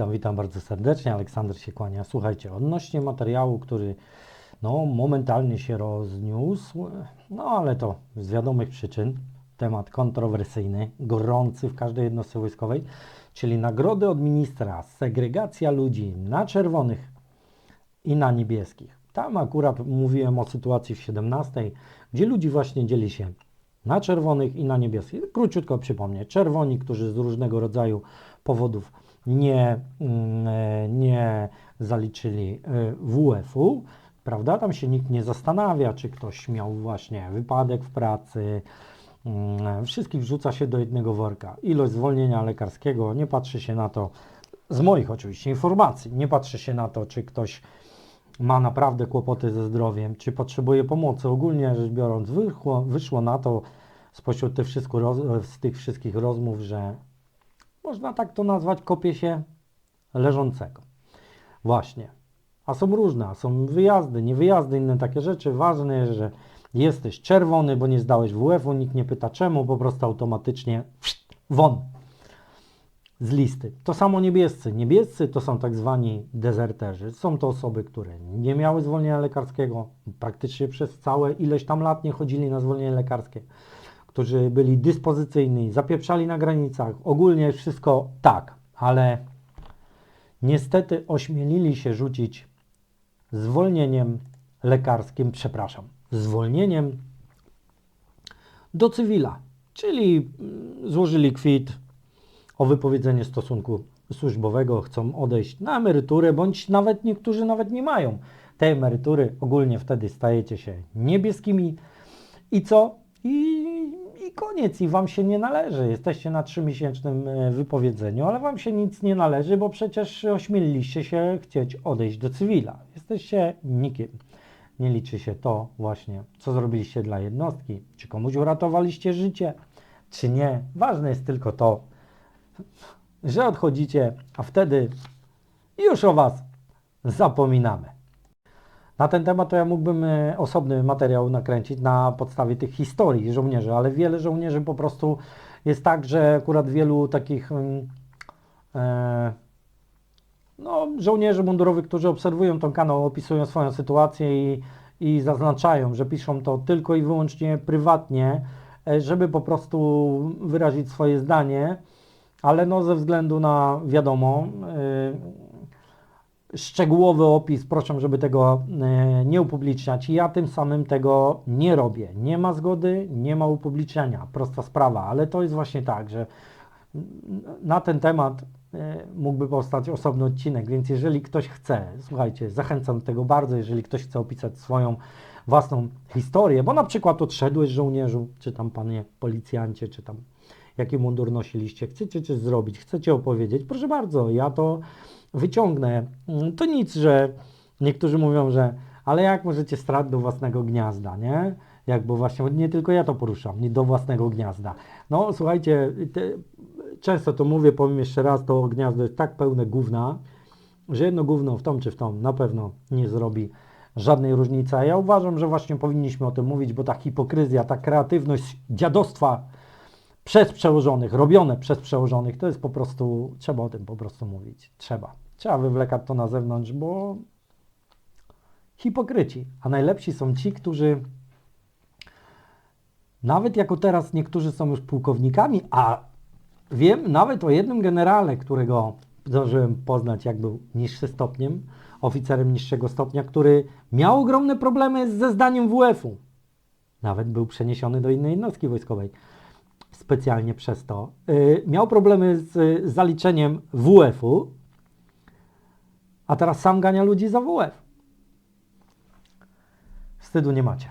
Witam, witam bardzo serdecznie. Aleksander się kłania. Słuchajcie, odnośnie materiału, który no, momentalnie się rozniósł, no ale to z wiadomych przyczyn, temat kontrowersyjny, gorący w każdej jednostce wojskowej, czyli nagrody od ministra, segregacja ludzi na czerwonych i na niebieskich. Tam akurat mówiłem o sytuacji w 17, gdzie ludzi właśnie dzieli się na czerwonych i na niebieskich. Króciutko przypomnę. Czerwoni, którzy z różnego rodzaju powodów nie, mm, e, nie zaliczyli e, WF-u, prawda? Tam się nikt nie zastanawia, czy ktoś miał właśnie wypadek w pracy. Mm, Wszystkich wrzuca się do jednego worka. Ilość zwolnienia lekarskiego, nie patrzy się na to, z moich oczywiście informacji, nie patrzy się na to, czy ktoś ma naprawdę kłopoty ze zdrowiem, czy potrzebuje pomocy. Ogólnie rzecz biorąc, wyszło, wyszło na to spośród tych, z tych wszystkich rozmów, że można tak to nazwać, kopie się leżącego. Właśnie. A są różne, a są wyjazdy, niewyjazdy, inne takie rzeczy. Ważne jest, że jesteś czerwony, bo nie zdałeś WF-u, nikt nie pyta czemu, po prostu automatycznie won z listy. To samo niebiescy. Niebiescy to są tak zwani dezerterzy. Są to osoby, które nie miały zwolnienia lekarskiego, praktycznie przez całe ileś tam lat nie chodzili na zwolnienie lekarskie, którzy byli dyspozycyjni, zapieprzali na granicach. Ogólnie wszystko tak, ale niestety ośmielili się rzucić zwolnieniem lekarskim, przepraszam, zwolnieniem do cywila, czyli mm, złożyli kwit o wypowiedzenie stosunku służbowego, chcą odejść na emeryturę, bądź nawet niektórzy nawet nie mają tej emerytury. Ogólnie wtedy stajecie się niebieskimi i co? I, i koniec, i wam się nie należy. Jesteście na trzymiesięcznym e, wypowiedzeniu, ale wam się nic nie należy, bo przecież ośmieliliście się chcieć odejść do cywila. Jesteście nikim. Nie liczy się to właśnie, co zrobiliście dla jednostki, czy komuś uratowaliście życie, czy nie. Ważne jest tylko to, że odchodzicie, a wtedy już o Was zapominamy. Na ten temat to ja mógłbym e, osobny materiał nakręcić na podstawie tych historii żołnierzy, ale wiele żołnierzy po prostu jest tak, że akurat wielu takich mm, e, no, żołnierzy mundurowych, którzy obserwują ten kanał, opisują swoją sytuację i, i zaznaczają, że piszą to tylko i wyłącznie prywatnie, e, żeby po prostu wyrazić swoje zdanie, ale no ze względu na, wiadomo, y, szczegółowy opis, proszę, żeby tego y, nie upubliczniać. Ja tym samym tego nie robię. Nie ma zgody, nie ma upubliczniania. Prosta sprawa, ale to jest właśnie tak, że na ten temat y, mógłby powstać osobny odcinek, więc jeżeli ktoś chce, słuchajcie, zachęcam do tego bardzo, jeżeli ktoś chce opisać swoją własną historię, bo na przykład odszedłeś żołnierzu, czy tam panie policjancie, czy tam jaki mundur nosiliście, chcecie coś zrobić, chcecie opowiedzieć, proszę bardzo, ja to wyciągnę. Mm, To nic, że niektórzy mówią, że ale jak możecie strać do własnego gniazda, nie? Jak, bo właśnie nie tylko ja to poruszam, nie do własnego gniazda. No słuchajcie, te, często to mówię, powiem jeszcze raz, to gniazdo jest tak pełne gówna, że jedno gówno w tą czy w tą na pewno nie zrobi żadnej różnicy. A ja uważam, że właśnie powinniśmy o tym mówić, bo ta hipokryzja, ta kreatywność dziadostwa przez przełożonych, robione przez przełożonych, to jest po prostu, trzeba o tym po prostu mówić. Trzeba. Trzeba wywlekać to na zewnątrz, bo hipokryci. A najlepsi są ci, którzy nawet jako teraz niektórzy są już pułkownikami, a wiem nawet o jednym generale, którego zdążyłem poznać, jak był niższy stopniem, oficerem niższego stopnia, który miał ogromne problemy ze zdaniem WF-u. Nawet był przeniesiony do innej jednostki wojskowej specjalnie przez to. Yy, miał problemy z, zaliczeniem WF-u, a teraz sam gania ludzi za WF. Wstydu nie macie.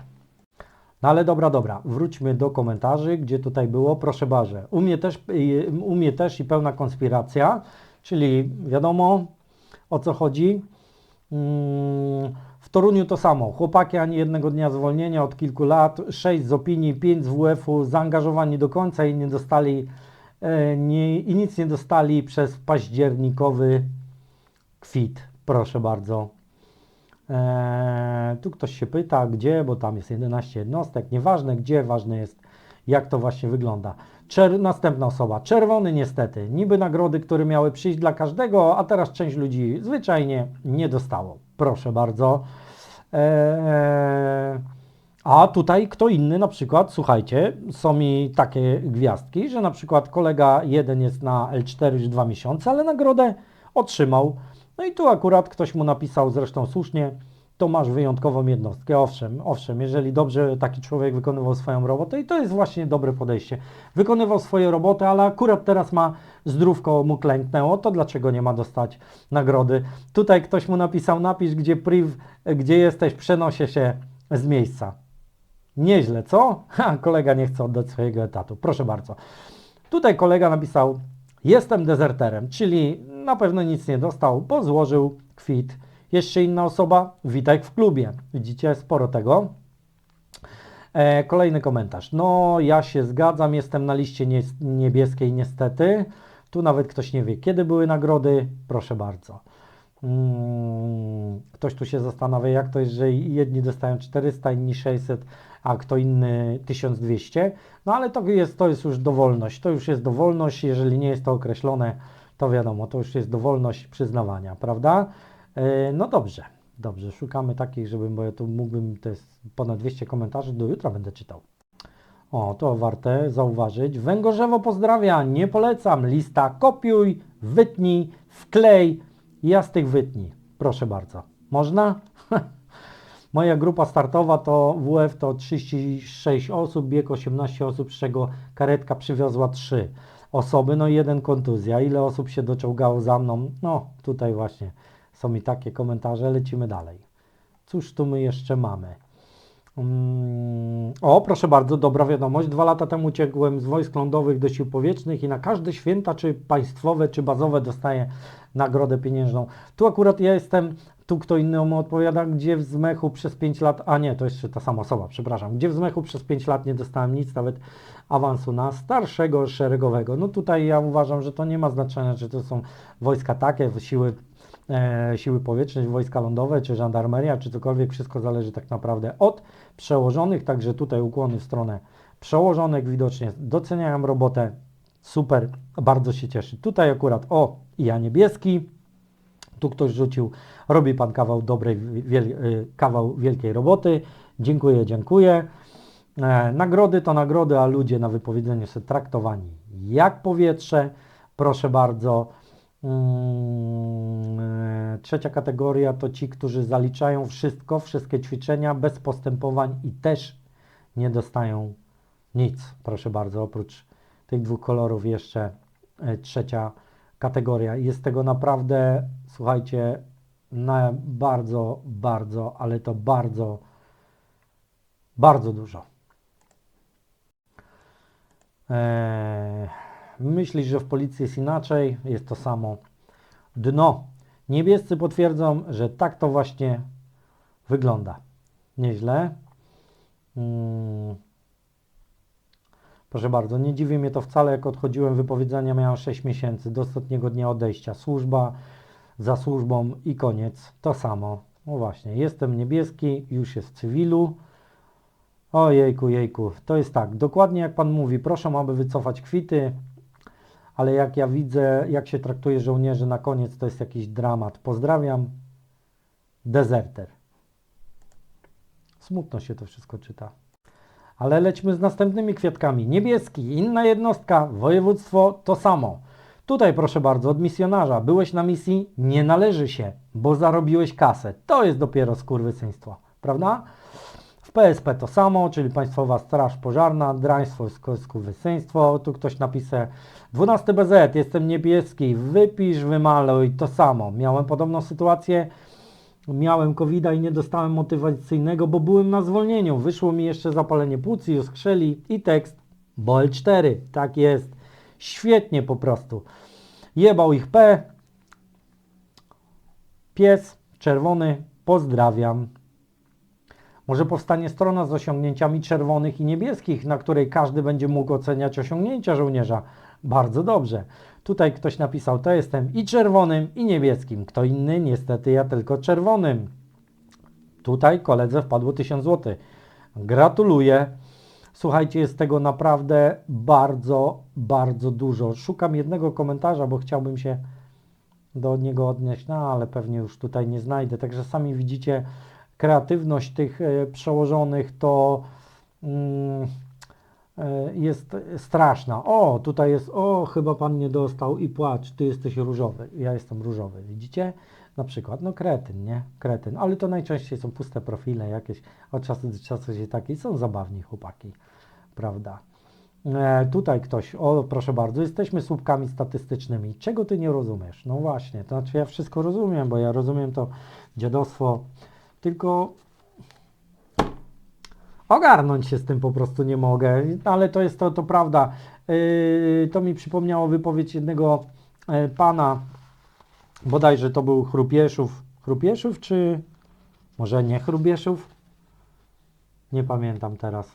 No ale dobra, dobra, wróćmy do komentarzy, gdzie tutaj było, proszę bardzo. U mnie też, y, u mnie też i pełna konspiracja, czyli wiadomo o co chodzi. Mm, W Toruniu to samo. Chłopaki ani jednego dnia zwolnienia od kilku lat, 6 z opinii, 5 z WF-u, zaangażowani do końca i nie dostali e, nie, i nic nie dostali przez październikowy kwit. Proszę bardzo. E, tu ktoś się pyta, gdzie, bo tam jest 11 jednostek. Nieważne gdzie, ważne jest jak to właśnie wygląda. Czer następna osoba, czerwony niestety, niby nagrody, które miały przyjść dla każdego, a teraz część ludzi zwyczajnie nie dostało. Proszę bardzo. Eee, a tutaj kto inny, na przykład, słuchajcie, są mi takie gwiazdki, że na przykład kolega jeden jest na L4 już dwa miesiące, ale nagrodę otrzymał. No i tu akurat ktoś mu napisał, zresztą słusznie, to masz wyjątkową jednostkę. Owszem, owszem, jeżeli dobrze taki człowiek wykonywał swoją robotę i to jest właśnie dobre podejście. Wykonywał swoje roboty, ale akurat teraz ma zdrówko mu klęknęło, to dlaczego nie ma dostać nagrody? Tutaj ktoś mu napisał, napisz gdzie priv, gdzie jesteś, przenoszę się z miejsca. Nieźle, co? Ha, kolega nie chce oddać swojego etatu. Proszę bardzo. Tutaj kolega napisał, jestem dezerterem, czyli na pewno nic nie dostał, bo złożył kwit. Jeszcze inna osoba, witaj w klubie. Widzicie, sporo tego. E, kolejny komentarz. No, ja się zgadzam, jestem na liście nie, niebieskiej niestety. Tu nawet ktoś nie wie, kiedy były nagrody. Proszę bardzo. Mm, ktoś tu się zastanawia, jak to jest, że jedni dostają 400, inni 600, a kto inny 1200. No ale to jest, to jest już dowolność. To już jest dowolność. Jeżeli nie jest to określone, to wiadomo, to już jest dowolność przyznawania, prawda? E, no dobrze, dobrze. Szukamy takich, żebym, bo ja tu mógłbym, to jest ponad 200 komentarzy, do jutra będę czytał. O, to warte zauważyć. Węgorzewo pozdrawia, nie polecam. Lista kopiuj, wytnij, wklej. Ja z tych wytnij. Proszę bardzo. Można? Moja grupa startowa to WF to 36 osób, bieg 18 osób, z czego karetka przywiozła 3 osoby, no i jeden kontuzja. Ile osób się doczołgało za mną? No, tutaj właśnie są mi takie komentarze. Lecimy dalej. Cóż tu my jeszcze mamy? Mm, o, proszę bardzo, dobra wiadomość. Dwa lata temu uciekłem z wojsk lądowych do sił powietrznych i na każde święta, czy państwowe, czy bazowe dostaję nagrodę pieniężną. Tu akurat ja jestem, tu kto inny mu odpowiada, gdzie w Zmechu przez 5 lat, a nie, to jeszcze ta sama osoba, przepraszam, gdzie w Zmechu przez 5 lat nie dostałem nic, nawet awansu na starszego szeregowego. No tutaj ja uważam, że to nie ma znaczenia, czy to są wojska takie, siły siły powietrzne, wojska lądowe, czy żandarmeria, czy cokolwiek, wszystko zależy tak naprawdę od przełożonych, także tutaj ukłony w stronę przełożonych widocznie doceniają robotę, super, bardzo się cieszy. Tutaj akurat, o, ja niebieski, tu ktoś rzucił, robi Pan kawał dobrej, wiel, y, kawał wielkiej roboty, dziękuję, dziękuję. E, nagrody to nagrody, a ludzie na wypowiedzeniu są traktowani jak powietrze, proszę bardzo. Mm, e, trzecia kategoria to ci, którzy zaliczają wszystko, wszystkie ćwiczenia bez postępowań i też nie dostają nic. Proszę bardzo, oprócz tych dwóch kolorów jeszcze e, trzecia kategoria. Jest tego naprawdę, słuchajcie, na bardzo, bardzo, ale to bardzo, bardzo dużo. Eee, myślisz, że w policji jest inaczej? Jest to samo. Dno. Niebiescy potwierdzą, że tak to właśnie wygląda. Nieźle. Hmm. Proszę bardzo, nie dziwi mnie to wcale, jak odchodziłem wypowiedzenia, miałem 6 miesięcy do ostatniego dnia odejścia. Służba za służbą i koniec. To samo. No właśnie, jestem niebieski, już jest cywilu. Ojejku, jejku, to jest tak, dokładnie jak Pan mówi, proszę, aby wycofać kwity, ale jak ja widzę, jak się traktuje żołnierzy na koniec, to jest jakiś dramat. Pozdrawiam, dezerter. Smutno się to wszystko czyta. Ale lećmy z następnymi kwiatkami. Niebieski, inna jednostka, województwo to samo. Tutaj proszę bardzo, od misjonarza. Byłeś na misji? Nie należy się, bo zarobiłeś kasę. To jest dopiero skurwysyństwo, prawda? W PSP to samo, czyli Państwowa Straż Pożarna, draństwo, skurwysyństwo. Tu ktoś napisze 12 BZ, jestem niebieski, wypisz, wymaluj, to samo. Miałem podobną sytuację miałem covid i nie dostałem motywacyjnego, bo byłem na zwolnieniu. Wyszło mi jeszcze zapalenie płuc i oskrzeli i tekst BOL 4. Tak jest. Świetnie po prostu. Jebał ich P. Pies czerwony. Pozdrawiam. Może powstanie strona z osiągnięciami czerwonych i niebieskich, na której każdy będzie mógł oceniać osiągnięcia żołnierza. Bardzo dobrze. Tutaj ktoś napisał, to jestem i czerwonym, i niebieskim. Kto inny? Niestety ja tylko czerwonym. Tutaj koledze wpadło 1000 zł. Gratuluję. Słuchajcie, jest tego naprawdę bardzo, bardzo dużo. Szukam jednego komentarza, bo chciałbym się do niego odnieść, no ale pewnie już tutaj nie znajdę. Także sami widzicie, kreatywność tych e, przełożonych to mm, e, jest straszna. O, tutaj jest, o, chyba pan nie dostał i płacz, ty jesteś różowy, ja jestem różowy, widzicie? Na przykład, no kretyn, nie? Kretyn, ale to najczęściej są puste profile jakieś, od czasu do czasu się takie, są zabawni chłopaki, prawda? E, tutaj ktoś, o proszę bardzo, jesteśmy słupkami statystycznymi. Czego ty nie rozumiesz? No właśnie, to znaczy ja wszystko rozumiem, bo ja rozumiem to dziadostwo, tylko ogarnąć się z tym po prostu nie mogę, ale to jest to, to prawda. Yy, to mi przypomniało wypowiedź jednego e, pana, bodajże to był Chrupieszów. Chrupieszów czy może nie Chrubieszów? Nie pamiętam teraz.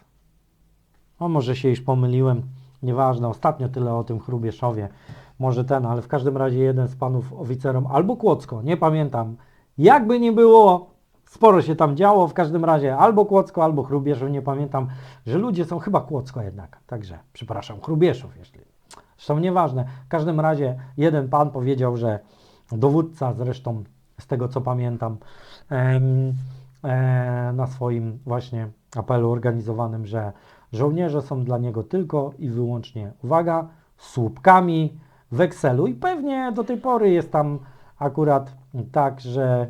O, może się już pomyliłem. Nieważne, ostatnio tyle o tym Chrubieszowie. Może ten, ale w każdym razie jeden z panów oficerom, albo Kłodzko, nie pamiętam. Jakby nie było, sporo się tam działo, w każdym razie albo Kłodzko, albo Chrubieszów, nie pamiętam, że ludzie są chyba Kłodzko jednak. Także, przepraszam, Chrubieszów, jeśli. Zresztą nieważne. W każdym razie jeden pan powiedział, że dowódca, zresztą z tego co pamiętam, em, e, na swoim właśnie apelu organizowanym, że żołnierze są dla niego tylko i wyłącznie, uwaga, słupkami w Excelu i pewnie do tej pory jest tam akurat tak, że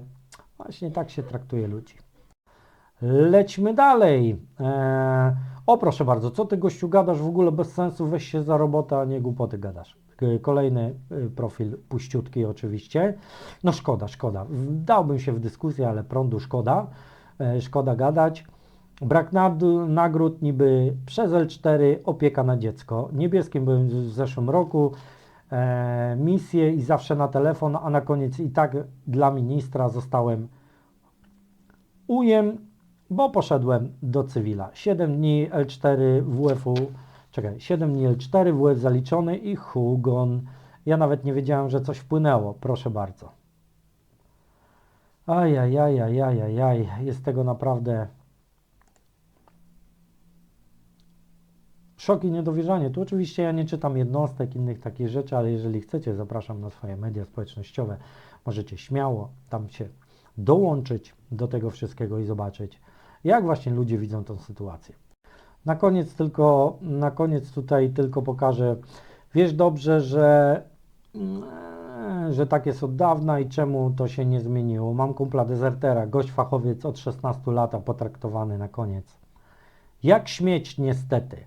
właśnie tak się traktuje ludzi. Lećmy dalej. Eee, o proszę bardzo, co ty gościu gadasz w ogóle bez sensu, weź się za robotę, a nie głupoty gadasz. Kolejny y, profil puściutki oczywiście. No szkoda, szkoda. Dałbym się w dyskusję, ale prądu szkoda. E, szkoda gadać. Brak nagród niby przez L4 opieka na dziecko. Niebieskim byłem w zeszłym roku. E, misję i zawsze na telefon, a na koniec i tak dla ministra zostałem ujem, bo poszedłem do cywila. 7 dni L4 WF-u, czekaj, 7 dni L4 WF zaliczony i hugon. Ja nawet nie wiedziałem, że coś wpłynęło. Proszę bardzo. Ajajajajajajaj, jest tego naprawdę szok i niedowierzanie. Tu oczywiście ja nie czytam jednostek, innych takich rzeczy, ale jeżeli chcecie, zapraszam na swoje media społecznościowe. Możecie śmiało tam się dołączyć do tego wszystkiego i zobaczyć, jak właśnie ludzie widzą tą sytuację. Na koniec tylko, na koniec tutaj tylko pokażę, wiesz dobrze, że, mm, że tak jest od dawna i czemu to się nie zmieniło. Mam kumpla dezertera, gość fachowiec od 16 lat, potraktowany na koniec. Jak śmieć niestety.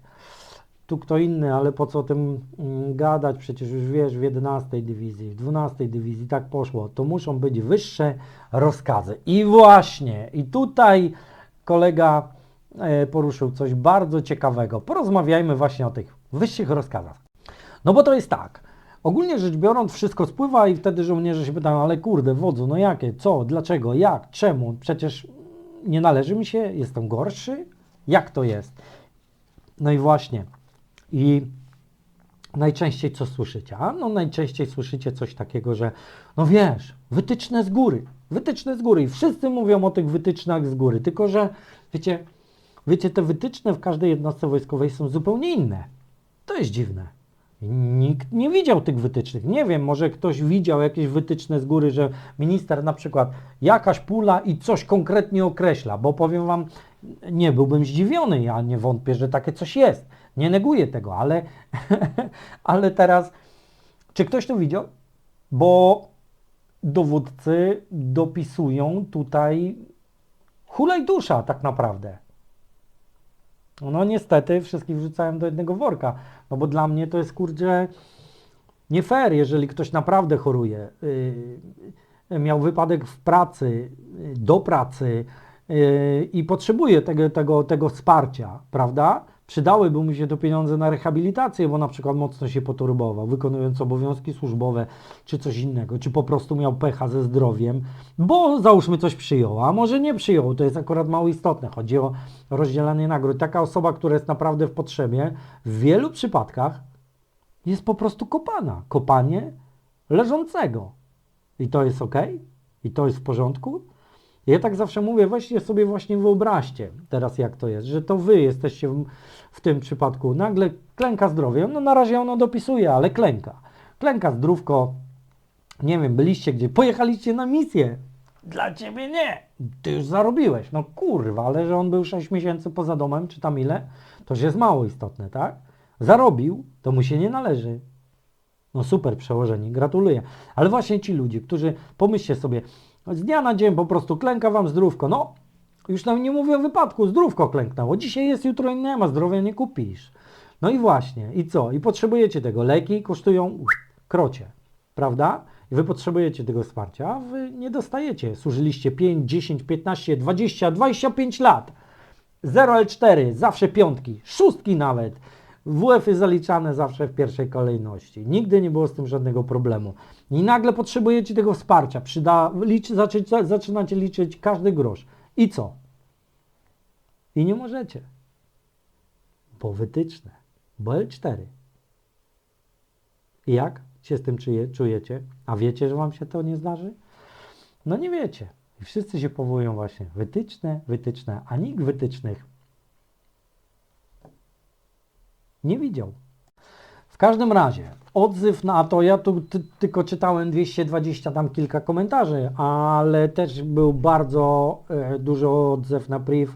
Tu kto inny, ale po co o tym mm, gadać? Przecież już wiesz, w 11 dywizji, w 12 dywizji tak poszło. To muszą być wyższe rozkazy. I właśnie, i tutaj kolega e, poruszył coś bardzo ciekawego. Porozmawiajmy właśnie o tych wyższych rozkazach. No bo to jest tak. Ogólnie rzecz biorąc, wszystko spływa i wtedy żołnierze się pytają, ale kurde, wodzu, no jakie, co, dlaczego, jak, czemu? Przecież nie należy mi się, jestem gorszy? Jak to jest? No i właśnie. I najczęściej co słyszycie? A no najczęściej słyszycie coś takiego, że no wiesz, wytyczne z góry, wytyczne z góry i wszyscy mówią o tych wytycznach z góry, tylko że wiecie, wiecie, te wytyczne w każdej jednostce wojskowej są zupełnie inne. To jest dziwne. Nikt nie widział tych wytycznych. Nie wiem, może ktoś widział jakieś wytyczne z góry, że minister na przykład jakaś pula i coś konkretnie określa, bo powiem Wam, nie byłbym zdziwiony, ja nie wątpię, że takie coś jest. Nie neguję tego, ale, ale teraz, czy ktoś to widział? Bo dowódcy dopisują tutaj hulaj dusza tak naprawdę. No niestety wszystkich wrzucałem do jednego worka, no bo dla mnie to jest kurczę nie fair, jeżeli ktoś naprawdę choruje, yy, miał wypadek w pracy, yy, do pracy yy, i potrzebuje tego, tego, tego wsparcia, prawda? Przydałyby mu się to pieniądze na rehabilitację, bo na przykład mocno się poturbował, wykonując obowiązki służbowe, czy coś innego, czy po prostu miał pecha ze zdrowiem, bo załóżmy coś przyjął, a może nie przyjął, to jest akurat mało istotne. Chodzi o rozdzielanie nagród. Taka osoba, która jest naprawdę w potrzebie, w wielu przypadkach jest po prostu kopana. Kopanie leżącego. I to jest ok? I to jest w porządku? Ja tak zawsze mówię, weźcie sobie właśnie wyobraźcie teraz jak to jest, że to wy jesteście w, w tym przypadku, nagle klęka zdrowie, no na razie ono dopisuje, ale klęka. Klęka zdrówko, nie wiem, byliście gdzie, pojechaliście na misję, dla ciebie nie, ty już zarobiłeś, no kurwa, ale że on był 6 miesięcy poza domem, czy tam ile, to już jest mało istotne, tak? Zarobił, to mu się nie należy. No super przełożeni, gratuluję. Ale właśnie ci ludzie, którzy, pomyślcie sobie, z dnia na dzień po prostu klęka wam zdrówko. No, już tam nie mówię o wypadku, zdrówko klęknęło. Dzisiaj jest, jutro nie ma, zdrowia nie kupisz. No i właśnie, i co? I potrzebujecie tego. Leki kosztują krocie, prawda? I wy potrzebujecie tego wsparcia, a wy nie dostajecie. Służyliście 5, 10, 15, 20, 25 lat. 0L4, zawsze piątki, szóstki nawet. WF-y zaliczane zawsze w pierwszej kolejności. Nigdy nie było z tym żadnego problemu. I nagle potrzebujecie tego wsparcia. Przyda, liczy, zaczynacie liczyć każdy grosz. I co? I nie możecie. Bo wytyczne. Bo L4. I jak się z tym czuje, czujecie? A wiecie, że wam się to nie zdarzy? No nie wiecie. I wszyscy się powołują właśnie wytyczne, wytyczne, a nikt wytycznych nie widział. W każdym razie, odzyw na to, ja tu ty, tylko czytałem 220 tam kilka komentarzy, ale też był bardzo e, odzew na priv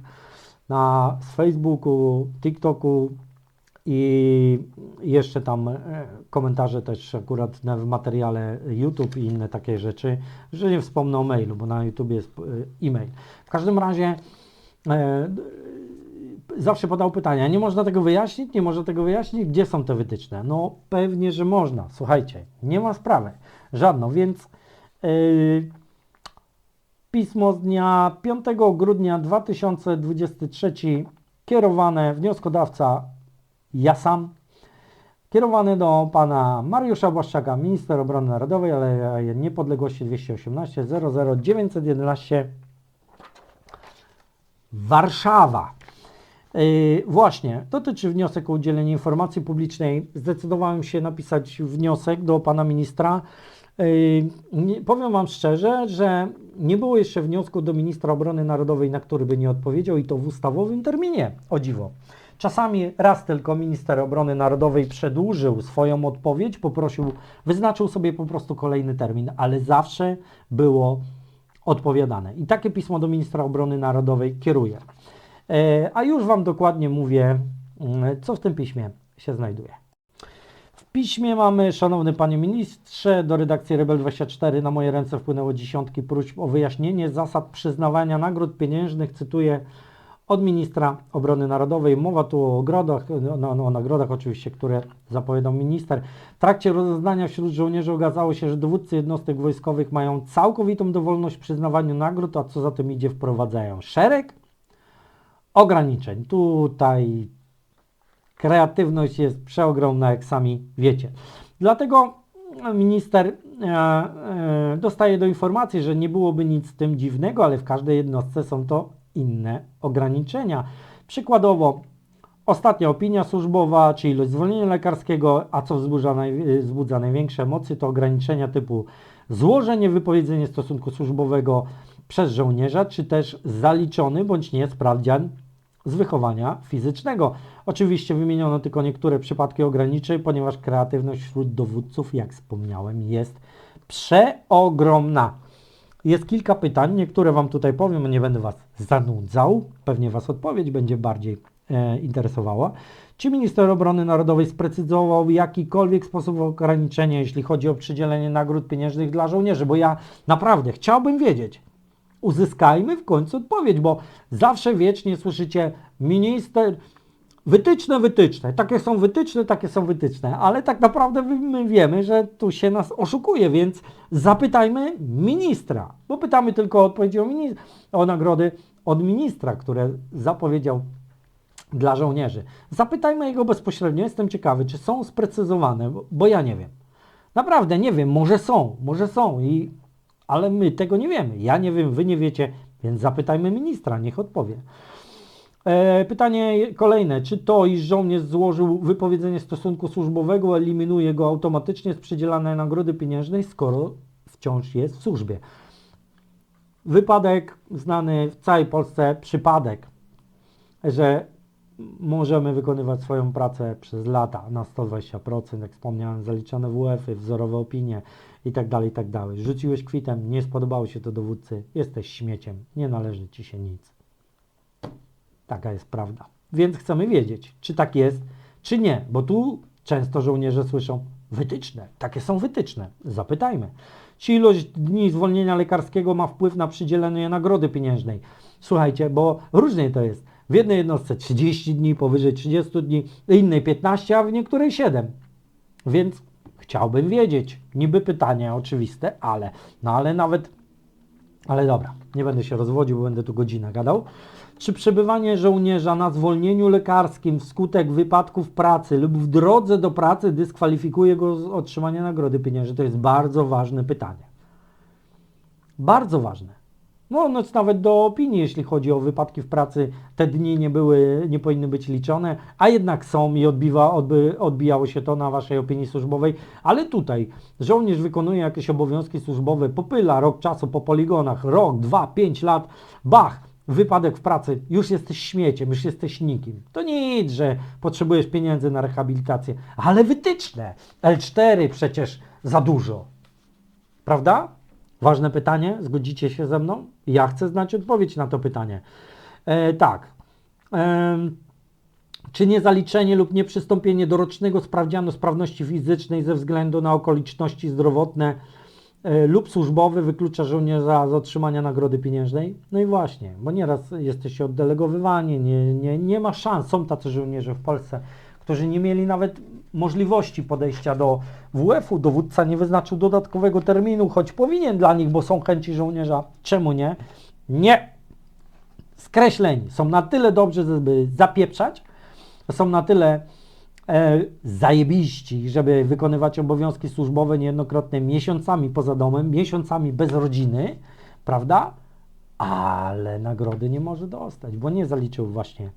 na z Facebooku, TikToku i jeszcze tam e, komentarze też akurat w materiale YouTube i inne takie rzeczy, że nie wspomnę o mailu, bo na YouTube jest e, e-mail. W każdym razie e, zawsze podał pytania, nie można tego wyjaśnić, nie można tego wyjaśnić, gdzie są te wytyczne? No pewnie, że można, słuchajcie, nie ma sprawy, żadną, więc yy, pismo z dnia 5 grudnia 2023 kierowane, wnioskodawca ja sam, kierowane do pana Mariusza Błaszczaka, minister obrony narodowej, ale niepodległości 218 00 911 Warszawa. Yy, właśnie, dotyczy wniosek o udzielenie informacji publicznej. Zdecydowałem się napisać wniosek do pana ministra. Yy, powiem Wam szczerze, że nie było jeszcze wniosku do ministra obrony narodowej, na który by nie odpowiedział i to w ustawowym terminie, o dziwo. Czasami raz tylko minister obrony narodowej przedłużył swoją odpowiedź, poprosił, wyznaczył sobie po prostu kolejny termin, ale zawsze było odpowiadane. I takie pismo do ministra obrony narodowej kieruję. E, a już Wam dokładnie mówię, mm, co w tym piśmie się znajduje. W piśmie mamy, szanowny panie ministrze, do redakcji Rebel24 na moje ręce wpłynęło dziesiątki próśb o wyjaśnienie zasad przyznawania nagród pieniężnych, cytuję od ministra obrony narodowej. Mowa tu o ogrodach, no, no, o nagrodach oczywiście, które zapowiadał minister. W trakcie rozeznania wśród żołnierzy okazało się, że dowódcy jednostek wojskowych mają całkowitą dowolność w przyznawaniu nagród, a co za tym idzie wprowadzają szereg ograniczeń. Tutaj kreatywność jest przeogromna, jak sami wiecie. Dlatego minister e, e, dostaje do informacji, że nie byłoby nic z tym dziwnego, ale w każdej jednostce są to inne ograniczenia. Przykładowo, ostatnia opinia służbowa, czy ilość zwolnienia lekarskiego, a co wzbudza, naj, wzbudza największe emocje, to ograniczenia typu złożenie wypowiedzenia stosunku służbowego przez żołnierza, czy też zaliczony bądź nie sprawdzian z wychowania fizycznego. Oczywiście wymieniono tylko niektóre przypadki ograniczeń, ponieważ kreatywność wśród dowódców, jak wspomniałem, jest przeogromna. Jest kilka pytań, niektóre Wam tutaj powiem, nie będę Was zanudzał, pewnie Was odpowiedź będzie bardziej e, interesowała. Czy minister obrony narodowej sprecyzował jakikolwiek sposób ograniczenia, jeśli chodzi o przydzielenie nagród pieniężnych dla żołnierzy? Bo ja naprawdę chciałbym wiedzieć, uzyskajmy w końcu odpowiedź, bo zawsze wiecznie słyszycie minister, wytyczne, wytyczne, takie są wytyczne, takie są wytyczne, ale tak naprawdę my wiemy, że tu się nas oszukuje, więc zapytajmy ministra, bo pytamy tylko o odpowiedzi o, o nagrody od ministra, które zapowiedział dla żołnierzy. Zapytajmy jego bezpośrednio, jestem ciekawy, czy są sprecyzowane, bo, ja nie wiem. Naprawdę nie wiem, może są, może są. I ale my tego nie wiemy. Ja nie wiem, wy nie wiecie, więc zapytajmy ministra, niech odpowie. E, pytanie kolejne. Czy to, iż żołnierz złożył wypowiedzenie stosunku służbowego, eliminuje go automatycznie z przydzielanej nagrody pieniężnej, skoro wciąż jest w służbie? wypadek znany w całej Polsce, przypadek, że możemy wykonywać swoją pracę przez lata na 120%, jak wspomniałem, zaliczone WF-y, wzorowe opinie i tak dalej, i tak dalej. Rzuciłeś kwitem, nie spodobało się to dowódcy, jesteś śmieciem, nie należy ci się nic. Taka jest prawda. Więc chcemy wiedzieć, czy tak jest, czy nie, bo tu często żołnierze słyszą wytyczne. Takie są wytyczne. Zapytajmy. Czy ilość dni zwolnienia lekarskiego ma wpływ na przydzielenie nagrody pieniężnej? Słuchajcie, bo różnie to jest. W jednej jednostce 30 dni, powyżej 30 dni, innej 15, a w niektórej 7. Więc chciałbym wiedzieć. Niby pytanie oczywiste, ale, no ale nawet, ale dobra, nie będę się rozwodził, bo będę tu godzinę gadał. Czy przebywanie żołnierza na zwolnieniu lekarskim wskutek wypadków pracy lub w drodze do pracy dyskwalifikuje go z otrzymania nagrody pieniężnej? To jest bardzo ważne pytanie. Bardzo ważne. No, no nawet do opinii, jeśli chodzi o wypadki w pracy, te dni nie były, nie powinny być liczone, a jednak są i odbiwa, odby, odbijało się to na waszej opinii służbowej. Ale tutaj żołnierz wykonuje jakieś obowiązki służbowe, popyla rok czasu po poligonach, rok, dwa, pięć lat, bach, wypadek w pracy, już jesteś śmieciem, już jesteś nikim. To nic, że potrzebujesz pieniędzy na rehabilitację, ale wytyczne. L4 przecież za dużo. Prawda? Ważne pytanie, zgodzicie się ze mną? Ja chcę znać odpowiedź na to pytanie. E, tak. E, czy niezaliczenie lub nieprzystąpienie do rocznego sprawdzianu sprawności fizycznej ze względu na okoliczności zdrowotne e, lub służbowe wyklucza żołnierza z otrzymania nagrody pieniężnej? No i właśnie, bo nieraz jesteście oddelegowywani, nie, nie, nie ma szans. Są tacy żołnierze w Polsce, którzy nie mieli nawet możliwości podejścia do WF-u. Dowódca nie wyznaczył dodatkowego terminu, choć powinien dla nich, bo są chęci żołnierza. Czemu nie? Nie. Skreśleni. Są na tyle dobrzy, żeby zapieprzać, są na tyle e, zajebiści, żeby wykonywać obowiązki służbowe niejednokrotnie miesiącami poza domem, miesiącami bez rodziny, prawda? Ale nagrody nie może dostać, bo nie zaliczył właśnie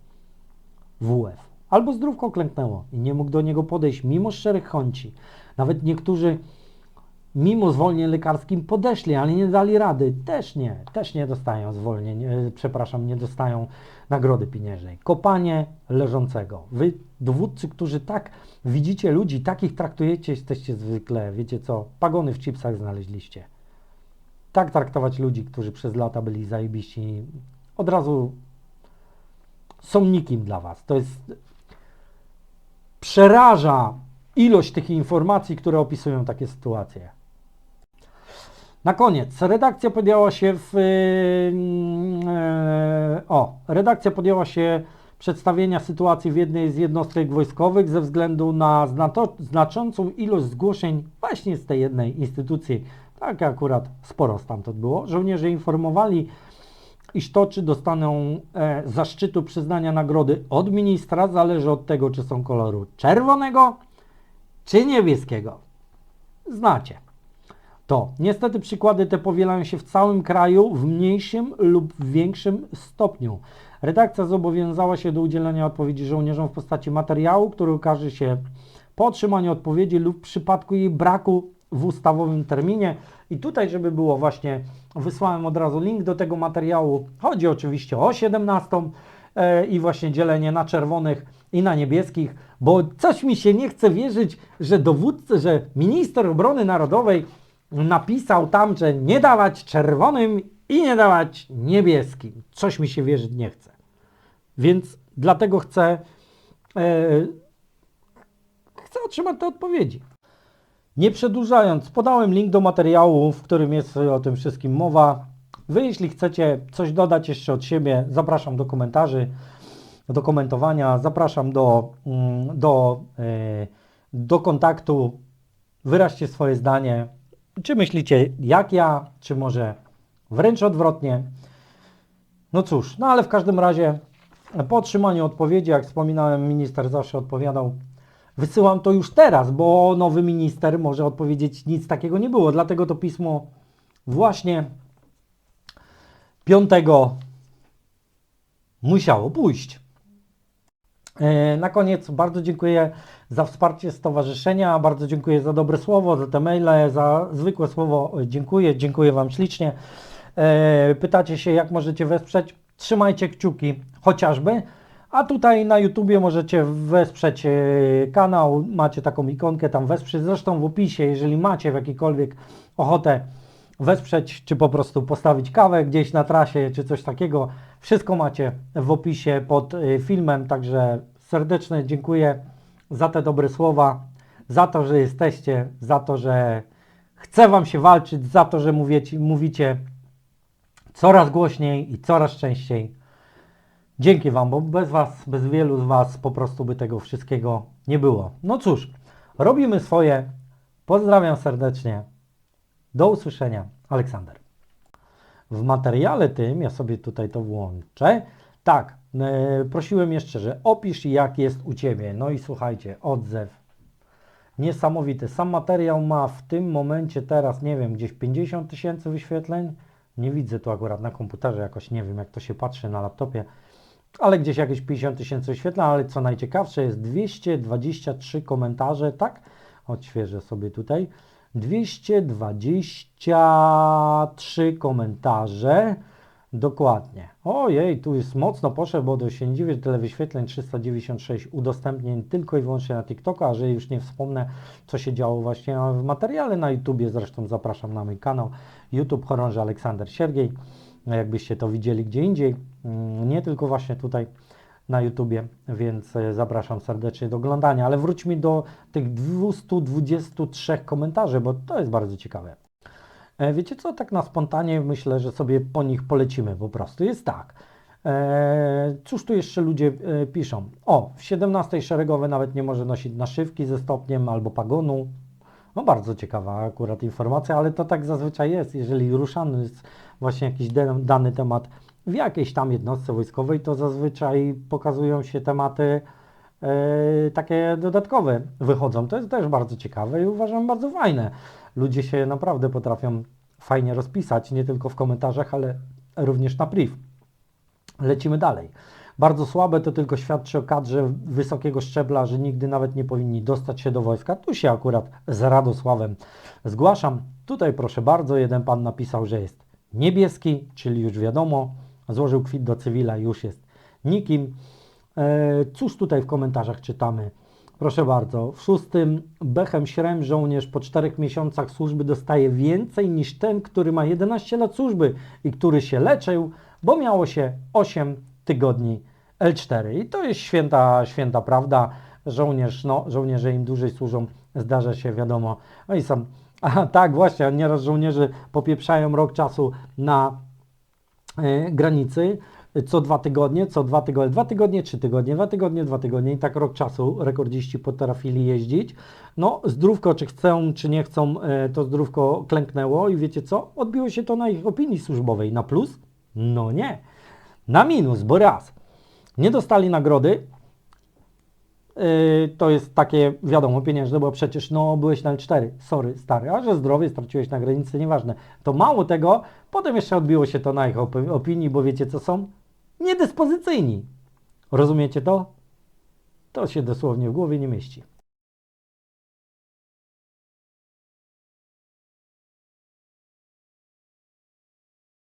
WF. Albo zdrówko klęknęło i nie mógł do niego podejść mimo szczerych chęci. Nawet niektórzy mimo zwolnień lekarskim podeszli, ale nie dali rady. Też nie, też nie dostają zwolnień, e, przepraszam, nie dostają nagrody pieniężnej. Kopanie leżącego. Wy, dowódcy, którzy tak widzicie ludzi, takich traktujecie, jesteście zwykle, wiecie co, pagony w chipsach znaleźliście. Tak traktować ludzi, którzy przez lata byli zajebiści, od razu są nikim dla Was. To jest przeraża ilość tych informacji, które opisują takie sytuacje. Na koniec, redakcja podjęła się w. Yy, o, redakcja podjęła się przedstawienia sytuacji w jednej z jednostek wojskowych ze względu na znaczącą ilość zgłoszeń właśnie z tej jednej instytucji. Tak akurat sporo stamtąd było. Żołnierze informowali iż to, czy dostaną e, zaszczytu przyznania nagrody od ministra, zależy od tego, czy są koloru czerwonego, czy niebieskiego. Znacie. To niestety przykłady te powielają się w całym kraju w mniejszym lub większym stopniu. Redakcja zobowiązała się do udzielenia odpowiedzi żołnierzom w postaci materiału, który ukaże się po otrzymaniu odpowiedzi lub w przypadku jej braku w ustawowym terminie. I tutaj, żeby było właśnie, wysłałem od razu link do tego materiału. Chodzi oczywiście o 17 e, i właśnie dzielenie na czerwonych i na niebieskich, bo coś mi się nie chce wierzyć, że dowódcy, że minister obrony narodowej napisał tam, że nie dawać czerwonym i nie dawać niebieskim. Coś mi się wierzyć nie chce. Więc dlatego chcę, e, chcę otrzymać te odpowiedzi. Nie przedłużając, podałem link do materiału, w którym jest o tym wszystkim mowa. Wy, jeśli chcecie coś dodać jeszcze od siebie, zapraszam do komentarzy, do komentowania, zapraszam do, mm, do, e, do kontaktu. Wyraźcie swoje zdanie. Czy myślicie jak ja, czy może wręcz odwrotnie? No cóż, no ale w każdym razie po otrzymaniu odpowiedzi, jak wspominałem, minister zawsze odpowiadał Wysyłam to już teraz, bo nowy minister może odpowiedzieć, nic takiego nie było. Dlatego to pismo właśnie 5 musiało pójść. E, na koniec bardzo dziękuję za wsparcie stowarzyszenia, bardzo dziękuję za dobre słowo, za te maile, za zwykłe słowo dziękuję, dziękuję Wam ślicznie. E, pytacie się, jak możecie wesprzeć? Trzymajcie kciuki chociażby. A tutaj na YouTubie możecie wesprzeć e, kanał, macie taką ikonkę tam wesprzeć. Zresztą w opisie, jeżeli macie w jakikolwiek ochotę wesprzeć, czy po prostu postawić kawę gdzieś na trasie, czy coś takiego, wszystko macie w opisie pod e, filmem. Także serdeczne dziękuję za te dobre słowa, za to, że jesteście, za to, że chce Wam się walczyć, za to, że mówicie, mówicie coraz głośniej i coraz częściej. Dzięki Wam, bo bez Was, bez wielu z Was po prostu by tego wszystkiego nie było. No cóż, robimy swoje. Pozdrawiam serdecznie. Do usłyszenia. Aleksander. W materiale tym, ja sobie tutaj to włączę. Tak, e, prosiłem jeszcze, że opisz jak jest u Ciebie. No i słuchajcie, odzew. Niesamowity. Sam materiał ma w tym momencie teraz, nie wiem, gdzieś 50 tysięcy wyświetleń. Nie widzę tu akurat na komputerze, jakoś nie wiem jak to się patrzy na laptopie, ale gdzieś jakieś 50 tysięcy wyświetleń, ale co najciekawsze jest 223 komentarze, tak? Odświeżę sobie tutaj. 223 komentarze. Dokładnie. Ojej, tu jest mocno poszedł, bo do się nie dziwię, tyle wyświetleń, 396 udostępnień tylko i wyłącznie na TikToku, a że już nie wspomnę, co się działo właśnie w materiale na YouTubie, zresztą zapraszam na mój kanał YouTube Chorąży Aleksander Siergiej, jakbyście to widzieli gdzie indziej, mm, nie tylko właśnie tutaj na YouTubie, więc e, zapraszam serdecznie do oglądania, ale wróćmy do tych 223 komentarzy, bo to jest bardzo ciekawe. E, Wiecie co, tak na spontanie myślę, że sobie po nich polecimy po prostu. Jest tak. E, cóż tu jeszcze ludzie piszą? O, w 17 szeregowe nawet nie może nosić naszywki ze stopniem albo pagonu. No bardzo ciekawa akurat informacja, ale to tak zazwyczaj jest. Jeżeli ruszany jest właśnie jakiś dany temat w jakiejś tam jednostce wojskowej, to zazwyczaj pokazują się tematy e, takie dodatkowe wychodzą. To jest też bardzo ciekawe i uważam bardzo fajne. Ludzie się naprawdę potrafią fajnie rozpisać, nie tylko w komentarzach, ale również na priv. Lecimy dalej. Bardzo słabe to tylko świadczy o kadrze wysokiego szczebla, że nigdy nawet nie powinni dostać się do wojska. Tu się akurat z Radosławem zgłaszam. Tutaj proszę bardzo, jeden pan napisał, że jest niebieski, czyli już wiadomo, złożył kwit do cywila, już jest nikim. E, Cóż tutaj w komentarzach czytamy? Proszę bardzo, w szóstym Bechem Śrem żołnierz po czterech miesiącach służby dostaje więcej niż ten, który ma 11 lat służby i który się leczył, bo miało się 8 tygodni L4. I to jest święta, święta prawda. Żołnierz, no, żołnierze im dłużej służą, zdarza się, wiadomo. No i są, a tak właśnie, nieraz żołnierze popieprzają rok czasu na e, granicy, co dwa tygodnie, co dwa tygodnie, dwa tygodnie, trzy tygodnie, dwa tygodnie, dwa tygodnie i tak rok czasu rekordziści potrafili jeździć. No, zdrówko, czy chcą, czy nie chcą, e, to zdrówko klęknęło i wiecie co? Odbiło się to na ich opinii służbowej. Na plus? No nie. Na minus, bo raz, nie dostali nagrody, Yy, to jest takie, wiadomo, pieniężne, bo przecież no byłeś na L4, sorry, stary, a że zdrowie straciłeś na granicy, nieważne. To mało tego, potem jeszcze odbiło się to na ich opi- opinii, bo wiecie co są? Niedyspozycyjni. Rozumiecie to? To się dosłownie w głowie nie mieści.